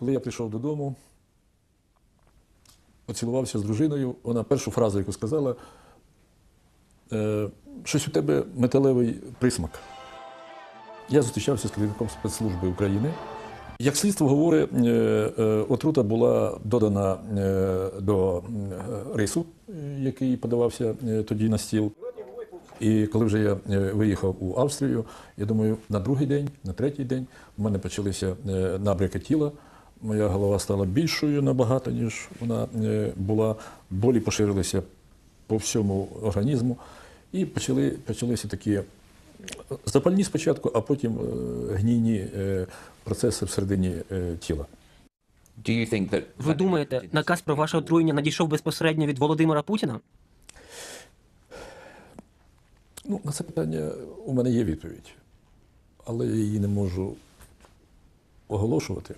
Коли я прийшов додому, поцілувався з дружиною, вона першу фразу, яку сказала, е, щось у тебе металевий присмак. Я зустрічався з керівником спецслужби України. Як слідство говорить, е, е, отрута була додана до рису, який подавався тоді на стіл. І коли вже я виїхав у Австрію, я думаю, на другий день, на третій день в мене почалися набряки тіла. Моя голова стала більшою набагато, ніж вона е, була. Болі поширилися по всьому організму. І почали, почалися такі запальні спочатку, а потім е, гнійні е, процеси всередині тіла. Ви думаєте, наказ про ваше отруєння надійшов безпосередньо від Володимира Путіна? Ну, на це питання у мене є відповідь, але я її не можу оголошувати.